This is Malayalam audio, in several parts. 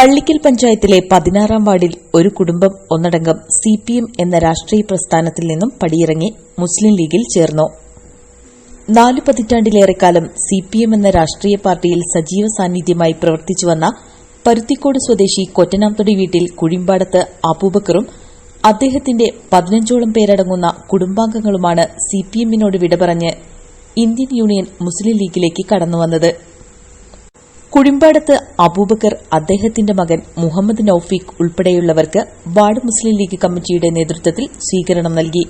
പള്ളിക്കൽ പഞ്ചായത്തിലെ പതിനാറാം വാർഡിൽ ഒരു കുടുംബം ഒന്നടങ്കം സിപിഎം എന്ന രാഷ്ട്രീയ പ്രസ്ഥാനത്തിൽ നിന്നും പടിയിറങ്ങി മുസ്ലിം ലീഗിൽ ചേർന്നു. നാല് പതിറ്റാണ്ടിലേറെക്കാലം സി പി എം എന്ന രാഷ്ട്രീയ പാർട്ടിയിൽ സജീവ സാന്നിധ്യമായി പ്രവർത്തിച്ചുവന്ന പരുത്തിക്കോട് സ്വദേശി കൊറ്റനാംതൊടി വീട്ടിൽ കുഴിമ്പാടത്ത് അബൂബക്കറും അദ്ദേഹത്തിന്റെ പതിനഞ്ചോളം പേരടങ്ങുന്ന കുടുംബാംഗങ്ങളുമാണ് സിപിഎമ്മിനോട് വിട പറഞ്ഞ് ഇന്ത്യൻ യൂണിയൻ മുസ്ലിം ലീഗിലേക്ക് കടന്നുവന്നത്. കുഴിമ്പാടത്ത് അബൂബക്കർ അദ്ദേഹത്തിന്റെ മകൻ മുഹമ്മദ് നൌഫീഖ് ഉൾപ്പെടെയുള്ളവർക്ക് വാർഡ് മുസ്ലിം ലീഗ് കമ്മിറ്റിയുടെ നേതൃത്വത്തിൽ സ്വീകരണം നൽകി.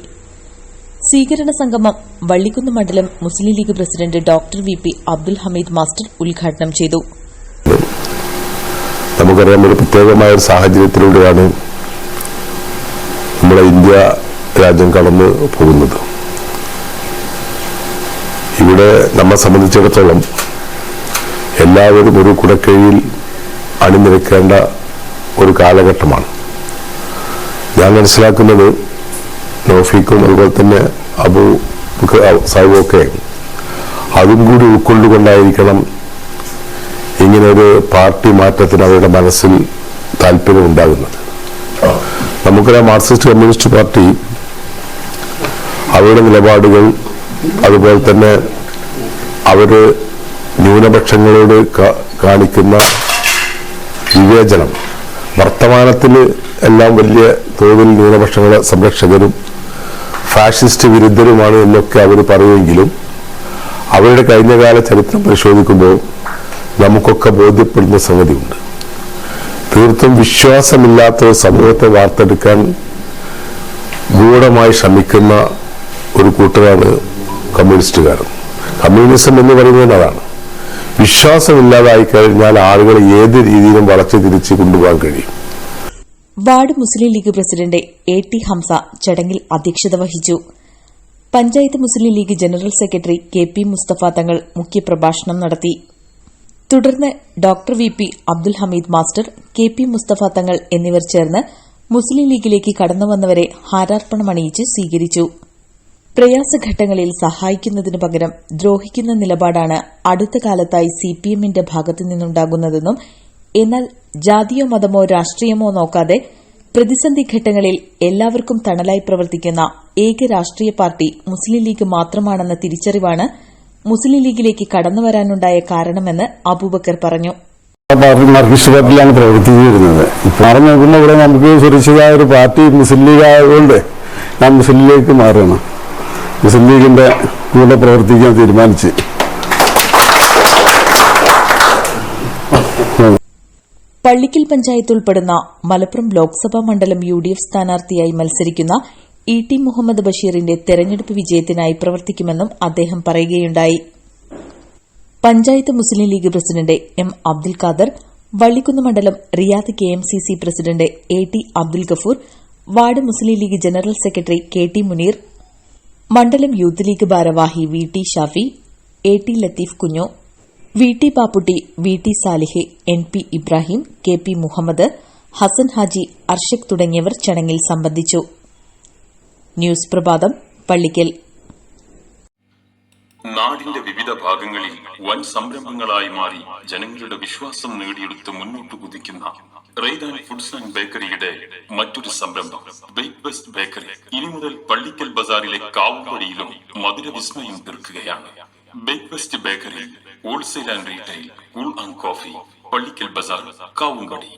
സ്വീകരണ സംഗമം വള്ളിക്കുന്ന് മണ്ഡലം Muslim League president doctor V P Abdul Hameed master ഉദ്ഘാടനം ചെയ്തു. നമുക്കറിയാം ഒരു പ്രത്യേകമായ ഒരു സാഹചര്യത്തിലൂടെയാണ് നമ്മുടെ ഇന്ത്യ രാജ്യം കടന്നു പോകുന്നത്. ഇവിടെ നമ്മെ സംബന്ധിച്ചിടത്തോളം എല്ലാവരും ഒരു കുടക്കീഴിൽ അണിനിരക്കേണ്ട ഒരു കാലഘട്ടമാണ്. ഞാൻ മനസ്സിലാക്കുന്നത് നോഫിക്കും അതുപോലെ തന്നെ അബു സാഹിബൊക്കെ അതും കൂടി ഉൾക്കൊണ്ടുകൊണ്ടായിരിക്കണം ഇങ്ങനെ ഒരു പാർട്ടി മാറ്റത്തിന് അവരുടെ മനസ്സിൽ താല്പര്യം ഉണ്ടാകുന്നത്. നമുക്കറിയാം മാർക്സിസ്റ്റ് കമ്മ്യൂണിസ്റ്റ് പാർട്ടി അവരുടെ നിലപാടുകൾ അതുപോലെ തന്നെ അവർ ന്യൂനപക്ഷങ്ങളോട് കാണിക്കുന്ന വിവേചനം. വർത്തമാനത്തിൽ എല്ലാം വലിയ തോതിൽ ന്യൂനപക്ഷങ്ങളെ സംരക്ഷകരും ഫാഷിസ്റ്റ് വിരുദ്ധരുമാണ് എന്നൊക്കെ അവർ പറയുമെങ്കിലും അവരുടെ കഴിഞ്ഞകാല ചരിത്രം പരിശോധിക്കുമ്പോൾ നമുക്കൊക്കെ ബോധ്യപ്പെടുന്ന സംഗതിയുണ്ട്. തീർത്തും വിശ്വാസമില്ലാത്ത സമൂഹത്തെ വാർത്തെടുക്കാൻ ഗൂഢമായി ശ്രമിക്കുന്ന ഒരു കൂട്ടരാണ് കമ്മ്യൂണിസ്റ്റുകാർ. കമ്മ്യൂണിസം എന്ന് പറയുന്നത് വിശ്വാസമില്ലാതായി കഴിഞ്ഞാൽ ആളുകളെ ഏത് രീതിയിലും വളച്ചു തിരിച്ച് കൊണ്ടുപോകാൻ കഴിയും. Ward Muslim League president A T Hamza ചടങ്ങിൽ അധ്യക്ഷത വഹിച്ചു. Panchayat Muslim League general secretary K P Musthafa Thangal മുഖ്യപ്രഭാഷണം നടത്തി. തുടർന്ന് doctor V P Abdul Hameed master K P Musthafa Thangal എന്നിവർ ചേർന്ന് മുസ്ലിം ലീഗിലേക്ക് കടന്നുവന്നവരെ ഹാരാർപ്പണമണിയിച്ച് സ്വീകരിച്ചു. പ്രയാസഘട്ടങ്ങളിൽ സഹായിക്കുന്നതിനു പകരം ദ്രോഹിക്കുന്ന നിലപാടാണ് അടുത്ത കാലത്തായി സിപിഎമ്മിന്റെ ഭാഗത്തു നിന്നുണ്ടാകുന്നതെന്നും എന്നാൽ ജാതിയോ മതമോ രാഷ്ട്രീയമോ നോക്കാതെ പ്രതിസന്ധി ഘട്ടങ്ങളിൽ എല്ലാവർക്കും തണലായി പ്രവർത്തിക്കുന്ന ഏക രാഷ്ട്രീയ പാർട്ടി മുസ്ലിം ലീഗ് മാത്രമാണെന്ന തിരിച്ചറിവാണ് മുസ്ലിം ലീഗിലേക്ക് കടന്നുവരാനുണ്ടായ കാരണമെന്ന് അബൂബക്കർ പറഞ്ഞു. മാർക്സിസ്റ്റ് പാർട്ടിയിലാണ് പ്രവർത്തിച്ചു വരുന്നത്. നമുക്ക് സുരക്ഷിതമായ ഒരു പാർട്ടി മുസ്ലിം ലീഗ് ആയതുകൊണ്ട് ഞാൻ മുസ്ലിം ലീഗിലേക്ക് മാറുകയാണ്. മുസ്ലിം ലീഗിന്റെ കൂടെ പ്രവർത്തിക്കാൻ തീരുമാനിച്ച്. പള്ളിക്കൽ പഞ്ചായത്ത് ഉൾപ്പെടുന്ന മലപ്പുറം ലോക്സഭാ മണ്ഡലം യു ഡി എഫ് സ്ഥാനാർത്ഥിയായി മത്സരിക്കുന്ന ഇ ടി മുഹമ്മദ് ബഷീറിന്റെ തെരഞ്ഞെടുപ്പ് വിജയത്തിനായി പ്രവർത്തിക്കുമെന്നും അദ്ദേഹം പറയുകയുണ്ടായി. Panchayat Muslim league president M Abdul Khader Vallikkunnu മണ്ഡലം Riyadh K M C C president A T Abdul Gafoor ward Muslim League general secretary K T Muneer മണ്ഡലം യൂത്ത് ലീഗ് ഭാരവാഹി V T Shafi A T Latheef Kunju V T Papputty V T Salih N P Ibrahim K P Muhammed Hassan Haji Arshak തുടങ്ങിയവർ ചടങ്ങിൽ സംബന്ധിച്ചു. ന്യൂസ് പ്രഭാതം പള്ളിക്കൽ. നാടിന്റെ വിവിധ ഭാഗങ്ങളിൽ വൻ സംരംഭങ്ങളായി മാറി ജനങ്ങളുടെ വിശ്വാസം നേടിയെടുത്ത് മുന്നോട്ട് കുതിക്കുന്ന റെയ്ദാൻ ഫുഡ്സ് ആൻഡ് ബേക്കറിയുടെ മറ്റൊരു സംരംഭം ബേക്ക് ബെസ്റ്റ് ബേക്കറി. ഇനി മുതൽ പള്ളിക്കൽ ബസാറിലെ കാവുപടിയിലും മധുര വിസ്മയം തീർക്കുകയാണ്. Bake best bakery wholesale and retail cool and coffee Pallikkal bazaar Kavumpadi.